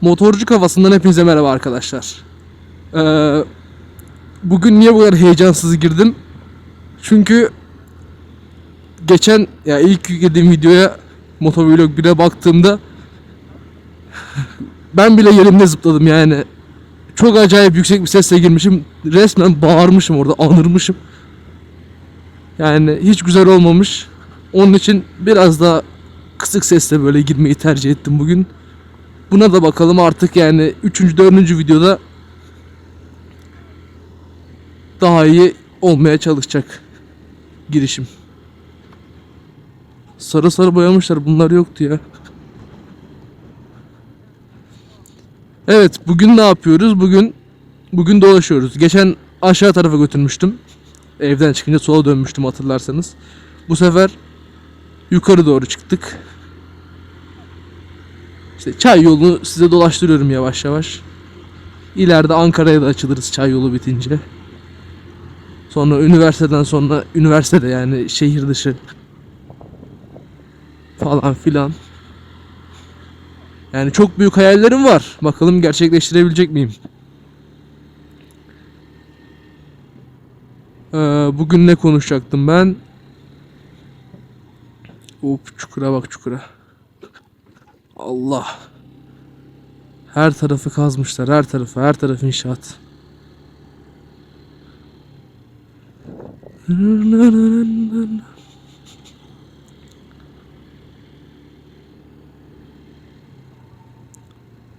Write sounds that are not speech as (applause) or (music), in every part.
Motorcu kafasından hepinize merhaba arkadaşlar. Ee, bugün niye bu kadar heyecansız girdim? Çünkü geçen ya ilk yüklediğim videoya Motovlog 1'e baktığımda (laughs) ben bile yerimde zıpladım yani. Çok acayip yüksek bir sesle girmişim. Resmen bağırmışım orada, anırmışım. Yani hiç güzel olmamış. Onun için biraz daha kısık sesle böyle girmeyi tercih ettim bugün. Buna da bakalım artık yani 3. 4. videoda daha iyi olmaya çalışacak girişim. Sarı sarı boyamışlar bunlar yoktu ya. Evet bugün ne yapıyoruz? Bugün bugün dolaşıyoruz. Geçen aşağı tarafa götürmüştüm. Evden çıkınca sola dönmüştüm hatırlarsanız. Bu sefer yukarı doğru çıktık. İşte çay yolunu size dolaştırıyorum yavaş yavaş. İleride Ankara'ya da açılırız çay yolu bitince. Sonra üniversiteden sonra üniversitede yani şehir dışı falan filan. Yani çok büyük hayallerim var. Bakalım gerçekleştirebilecek miyim? Ee, bugün ne konuşacaktım ben? Hop çukura bak çukura. Allah. Her tarafı kazmışlar. Her tarafı, her taraf inşaat.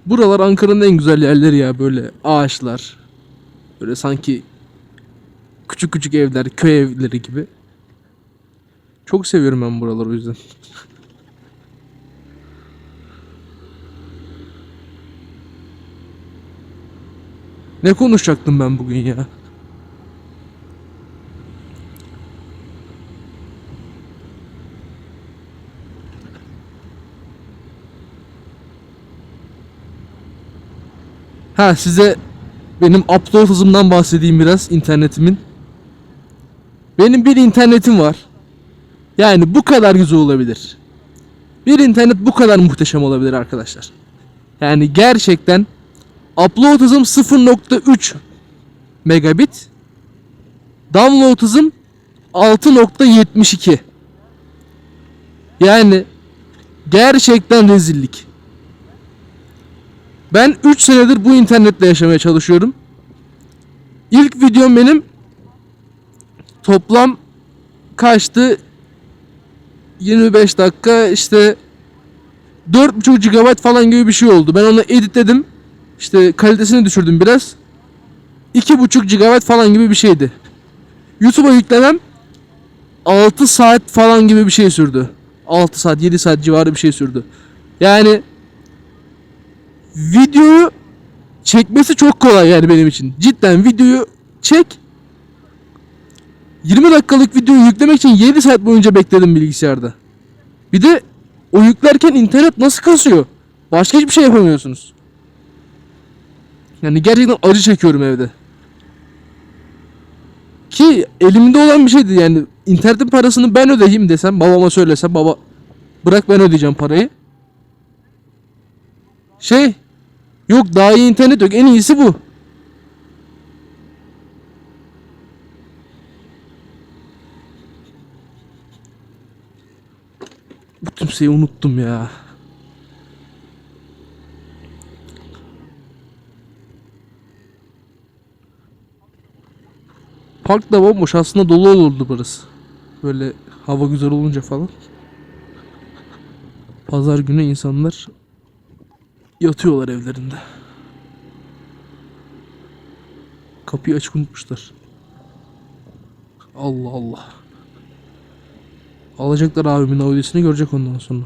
Buralar Ankara'nın en güzel yerleri ya böyle ağaçlar. Böyle sanki küçük küçük evler, köy evleri gibi. Çok seviyorum ben buraları o yüzden. Ne konuşacaktım ben bugün ya? Ha size benim upload hızımdan bahsedeyim biraz internetimin. Benim bir internetim var. Yani bu kadar güzel olabilir. Bir internet bu kadar muhteşem olabilir arkadaşlar. Yani gerçekten upload hızım 0.3 megabit. Download hızım 6.72. Yani gerçekten rezillik. Ben 3 senedir bu internetle yaşamaya çalışıyorum. İlk videom benim toplam kaçtı? 25 dakika işte 4.5 GB falan gibi bir şey oldu. Ben onu editledim. İşte kalitesini düşürdüm biraz. 2.5 GB falan gibi bir şeydi. YouTube'a yüklemem 6 saat falan gibi bir şey sürdü. 6 saat 7 saat civarı bir şey sürdü. Yani videoyu çekmesi çok kolay yani benim için. Cidden videoyu çek. 20 dakikalık videoyu yüklemek için 7 saat boyunca bekledim bilgisayarda. Bir de o yüklerken internet nasıl kasıyor? Başka hiçbir şey yapamıyorsunuz. Yani gerçekten acı çekiyorum evde. Ki elimde olan bir şeydi yani internetin parasını ben ödeyeyim desem babama söylesem baba bırak ben ödeyeceğim parayı. Şey yok daha iyi internet yok en iyisi bu. Bu kimseyi unuttum ya. Park da bomboş aslında dolu olurdu burası. Böyle hava güzel olunca falan. Pazar günü insanlar yatıyorlar evlerinde. Kapıyı açık unutmuşlar. Allah Allah. Alacaklar abimin Audi'sini görecek ondan sonra.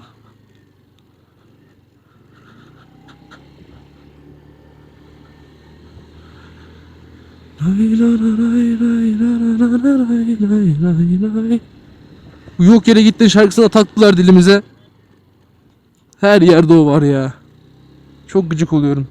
Yok yere gittin şarkısına taktılar dilimize. Her yerde o var ya. Çok gıcık oluyorum.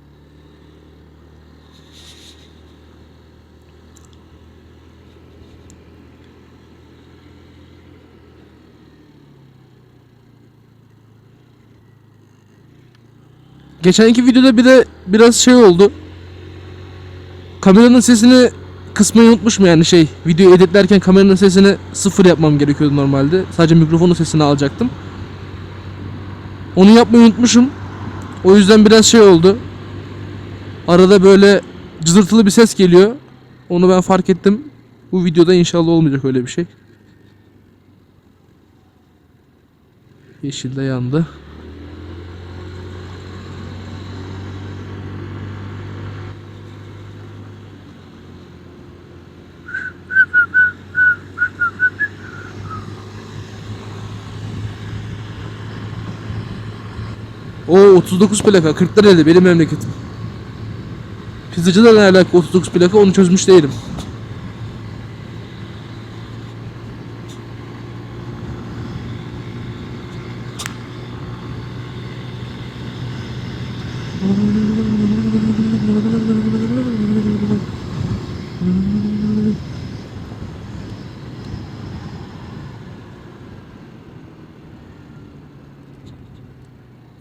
geçenki videoda bir de biraz şey oldu. Kameranın sesini kısmayı unutmuşum yani şey video editlerken kameranın sesini sıfır yapmam gerekiyordu normalde. Sadece mikrofonun sesini alacaktım. Onu yapmayı unutmuşum. O yüzden biraz şey oldu. Arada böyle cızırtılı bir ses geliyor. Onu ben fark ettim. Bu videoda inşallah olmayacak öyle bir şey. Yeşil de yandı. O 39 plaka 40 liraydı benim memleketim. Pizzacıda ne alaka 39 plaka onu çözmüş değilim.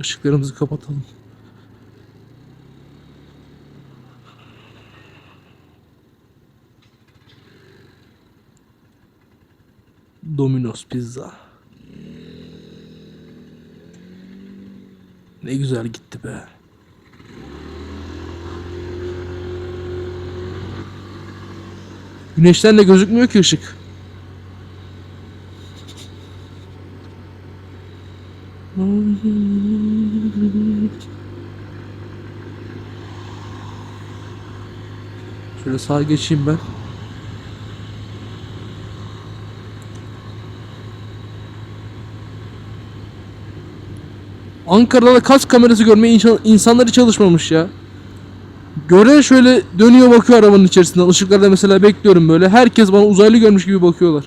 Işıklarımızı kapatalım. Domino's pizza. Ne güzel gitti be. Güneşten de gözükmüyor ki ışık. Şöyle sağa geçeyim ben. Ankara'da da kas kamerası görmeye insan, insanlar hiç alışmamış ya. Gören şöyle dönüyor bakıyor arabanın içerisinden. Işıklarda mesela bekliyorum böyle. Herkes bana uzaylı görmüş gibi bakıyorlar.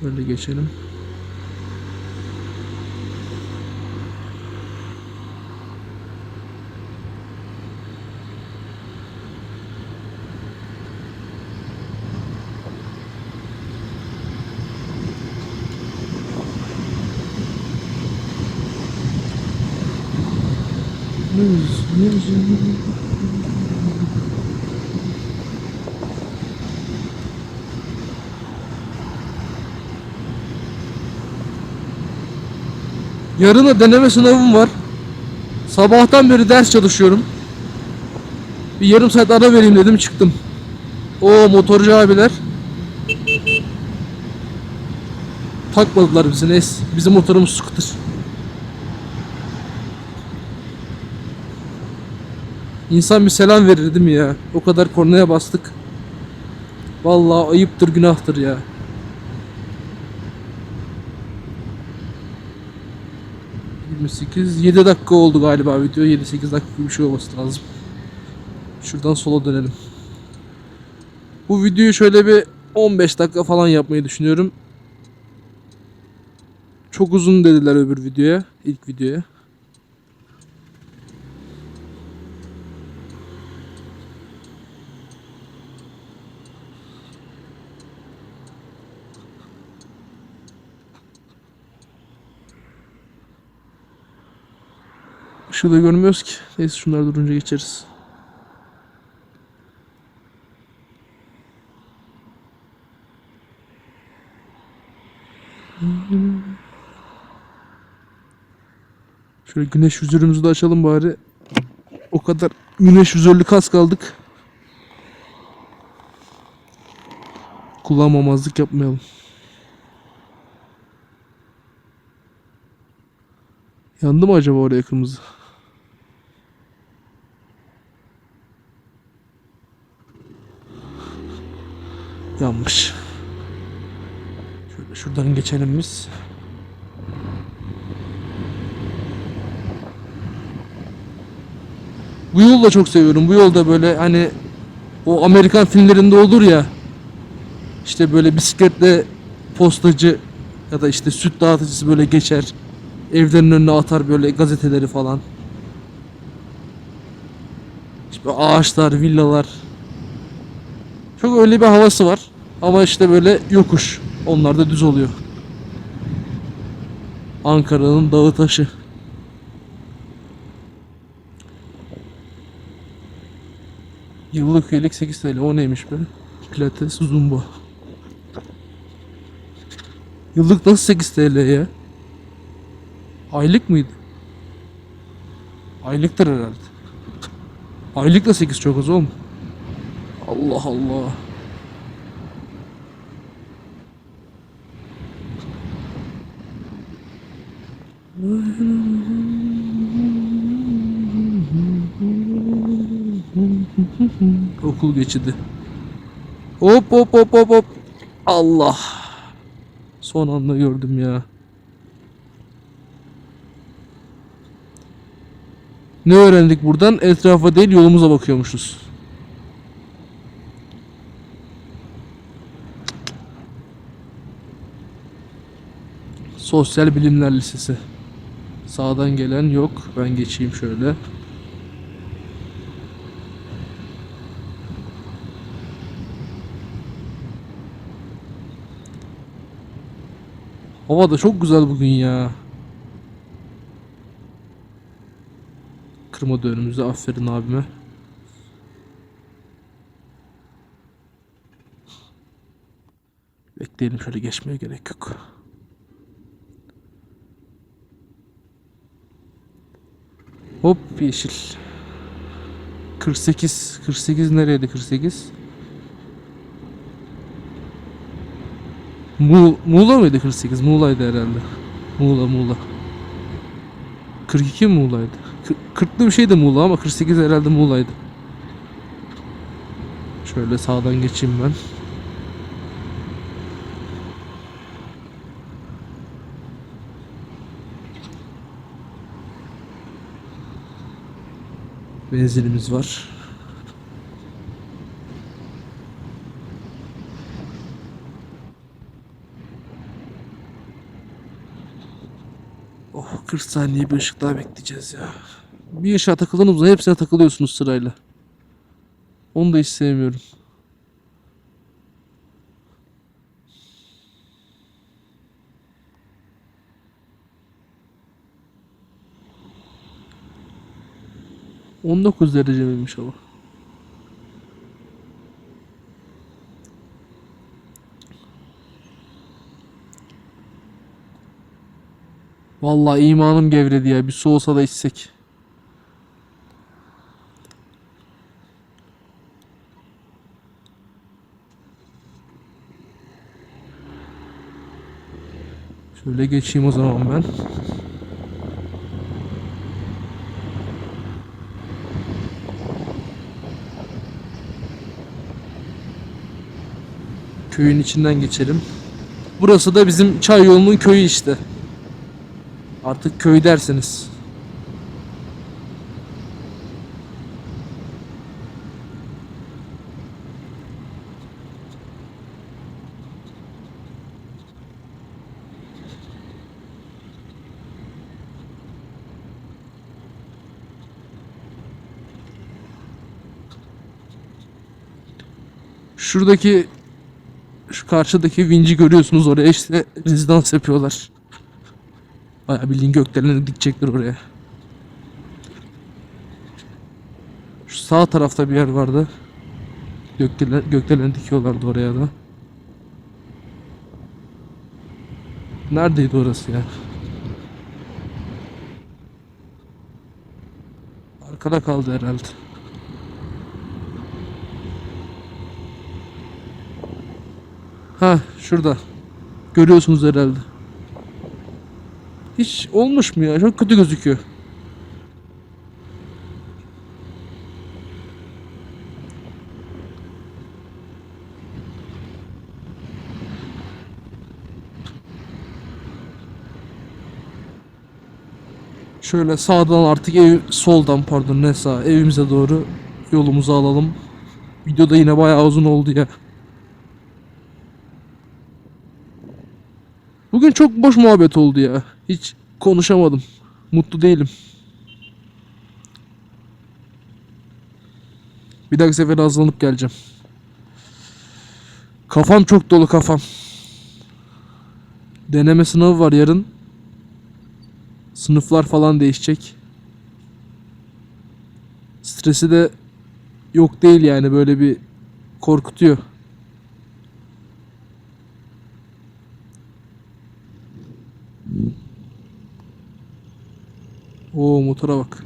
Şöyle geçelim. Yarın da deneme sınavım var. Sabahtan beri ders çalışıyorum. Bir yarım saat ara vereyim dedim çıktım. O motorcu abiler. Takmadılar bizi neyse. Bizim motorumuz scooter. İnsan bir selam verir değil mi ya? O kadar kornaya bastık. Vallahi ayıptır günahtır ya. ...28... 7 dakika oldu galiba video. 7-8 dakika bir şey olması lazım. Şuradan sola dönelim. Bu videoyu şöyle bir 15 dakika falan yapmayı düşünüyorum. Çok uzun dediler öbür videoya. ilk videoya. Işığı da görmüyoruz ki. Neyse şunlar durunca geçeriz. Şöyle güneş yüzörümüzü de açalım bari. O kadar güneş yüzörlü kas kaldık. Kullanmamazlık yapmayalım. Yandı mı acaba oraya kırmızı? Yanmış. Şöyle şuradan geçelim biz. Bu yolu da çok seviyorum. Bu yolda böyle hani o Amerikan filmlerinde olur ya. İşte böyle bisikletle postacı ya da işte süt dağıtıcısı böyle geçer. Evlerin önüne atar böyle gazeteleri falan. İşte ağaçlar, villalar. Çok öyle bir havası var. Ama işte böyle yokuş. Onlar da düz oluyor. Ankara'nın dağı taşı. Yıllık üyelik 8 TL. O neymiş be? Pilates, zumba. Yıllık nasıl 8 TL ya? Aylık mıydı? Aylıktır herhalde. Aylık da 8 çok az oğlum. Allah Allah. Okul geçidi. Hop hop hop hop hop. Allah. Son anda gördüm ya. Ne öğrendik buradan? Etrafa değil yolumuza bakıyormuşuz. Sosyal Bilimler Lisesi. Sağdan gelen yok. Ben geçeyim şöyle. Hava da çok güzel bugün ya. Kırmadı önümüzde. Aferin abime. Bekleyelim şöyle geçmeye gerek yok. Hop yeşil. 48. 48 nereydi 48? Mu Muğla mıydı 48? Muğla'ydı herhalde. Muğla Muğla. 42 mi Muğla'ydı? Kır- 40'lı bir şey de Muğla ama 48 herhalde Muğla'ydı. Şöyle sağdan geçeyim ben. Benzinimiz var. Oh 40 saniye bir ışık daha bekleyeceğiz ya. Bir ışığa takıldığınız zaman hepsine takılıyorsunuz sırayla. Onu da hiç sevmiyorum. On dokuz derece miymiş hava? Vallahi imanım gevredi ya. Bir su olsa da içsek. Şöyle geçeyim o zaman ben. Köyün içinden geçelim. Burası da bizim çay yolunun köyü işte. Artık köy dersiniz. Şuradaki karşıdaki vinci görüyorsunuz oraya işte rezidans yapıyorlar. Bayağı bildiğin gökdeleni dikecekler oraya. Şu sağ tarafta bir yer vardı. Gökdelen, gökdeleni dikiyorlardı oraya da. Neredeydi orası ya? Arkada kaldı herhalde. Ha şurada. Görüyorsunuz herhalde. Hiç olmuş mu ya? Çok kötü gözüküyor. Şöyle sağdan artık ev soldan pardon ne sağ evimize doğru yolumuzu alalım. Video da yine bayağı uzun oldu ya. Çok boş muhabbet oldu ya. Hiç konuşamadım. Mutlu değilim. Bir dahaki sefere hazırlanıp geleceğim. Kafam çok dolu kafam. Deneme sınavı var yarın. Sınıflar falan değişecek. Stresi de yok değil yani böyle bir korkutuyor. Oo motora bak.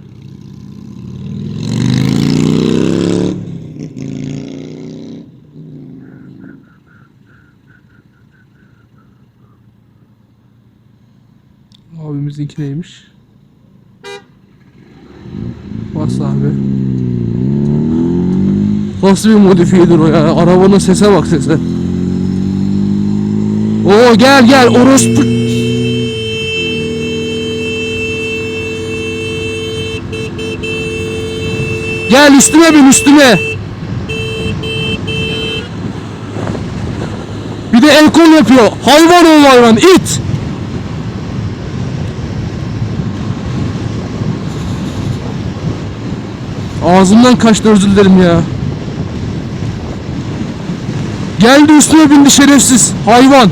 Abimizinki neymiş? Bas abi. Nasıl bir modifiyedir o ya? Arabanın sese bak sese. Oo gel gel orospu. Gel üstüme bin üstüme. Bir de el kol yapıyor. Hayvan oğlu hayvan it. Ağzımdan kaçtı özür dilerim ya. Geldi üstüme bindi şerefsiz hayvan.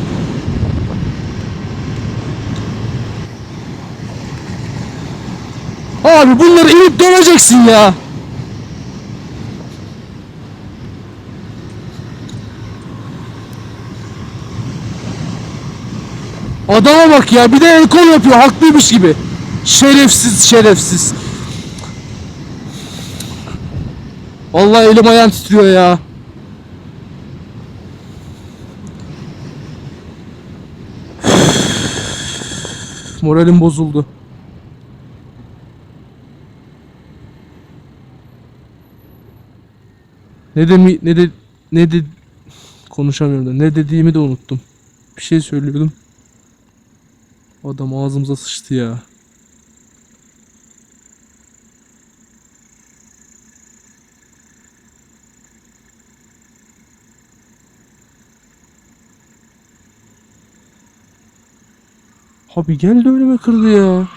Abi bunları inip döneceksin ya. Adama bak ya bir de el kol yapıyor haklıymış gibi. Şerefsiz şerefsiz. Vallahi elim ayağım titriyor ya. (sighs) Moralim bozuldu. Ne demi ne de ne de konuşamıyorum da ne dediğimi de unuttum. Bir şey söylüyordum. Adam ağzımıza sıçtı ya. Abi geldi önüme kırdı ya.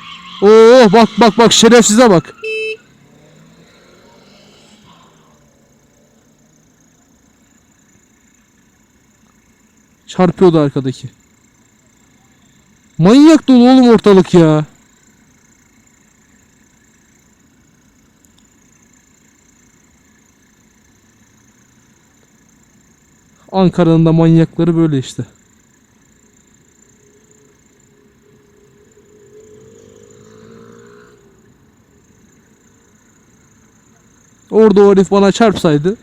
Oo bak bak bak şerefsize bak. Çarpıyordu arkadaki. Manyak dolu oğlum ortalık ya. Ankara'nın da manyakları böyle işte. Orada o herif bana çarpsaydı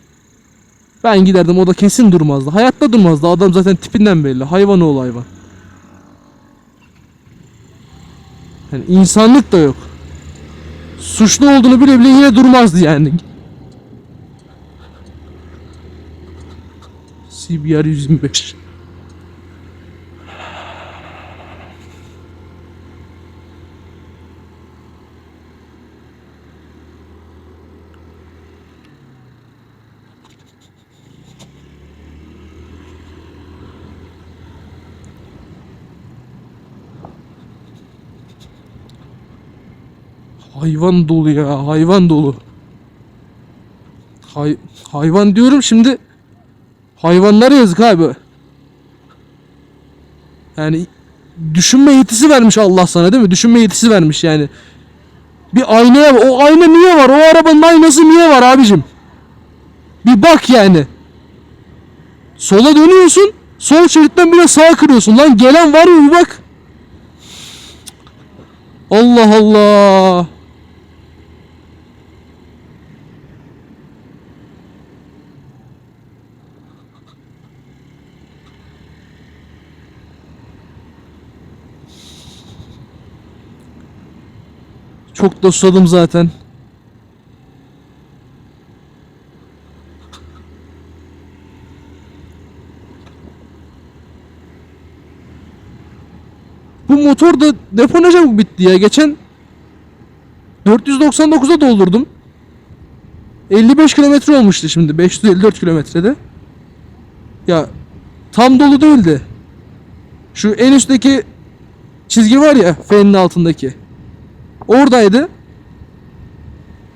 ben giderdim o da kesin durmazdı. Hayatta durmazdı. Adam zaten tipinden belli. Hayvan oğlu hayvan. Yani insanlık da yok. Suçlu olduğunu bile bile yine durmazdı yani. CBR 125. Hayvan dolu ya, hayvan dolu. Hay hayvan diyorum şimdi hayvanlara yazık abi. Yani düşünme yetisi vermiş Allah sana değil mi? Düşünme yetisi vermiş yani. Bir aynaya o ayna niye var? O arabanın aynası niye var abicim? Bir bak yani. Sola dönüyorsun. Sol şeritten bile sağa kırıyorsun. Lan gelen var mı bir bak. Allah Allah. Çok da susadım zaten. Bu motor da depo ne çabuk bitti ya. Geçen 499'a doldurdum. 55 kilometre olmuştu şimdi. 554 kilometrede. Ya tam dolu değildi. Şu en üstteki çizgi var ya fenin altındaki. Oradaydı.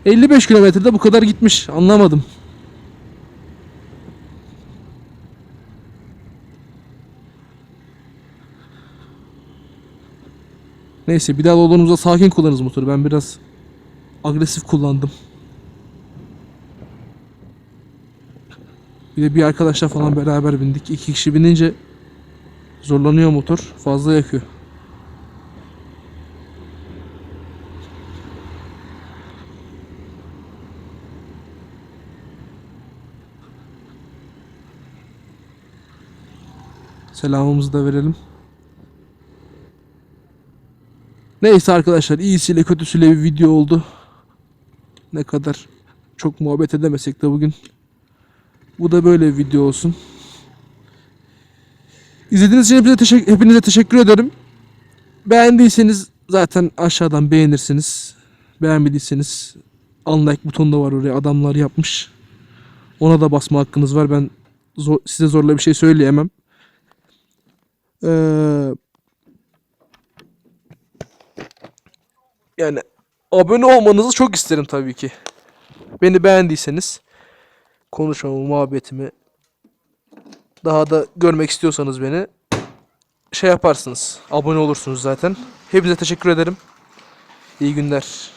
55 kilometrede bu kadar gitmiş. Anlamadım. Neyse bir daha yollarımızda sakin kullanırız motoru. Ben biraz agresif kullandım. Bir de bir arkadaşla falan beraber bindik. İki kişi binince zorlanıyor motor. Fazla yakıyor. Selamımızı da verelim. Neyse arkadaşlar iyisiyle kötüsüyle bir video oldu. Ne kadar çok muhabbet edemesek de bugün. Bu da böyle bir video olsun. İzlediğiniz için hepinize, teşek- hepinize teşekkür ederim. Beğendiyseniz zaten aşağıdan beğenirsiniz. Beğenmediyseniz unlike butonu da var oraya adamlar yapmış. Ona da basma hakkınız var. Ben zor- size zorla bir şey söyleyemem. Ee, yani abone olmanızı çok isterim tabii ki. Beni beğendiyseniz konuşmamı, muhabbetimi daha da görmek istiyorsanız beni şey yaparsınız. Abone olursunuz zaten. Hepinize teşekkür ederim. İyi günler.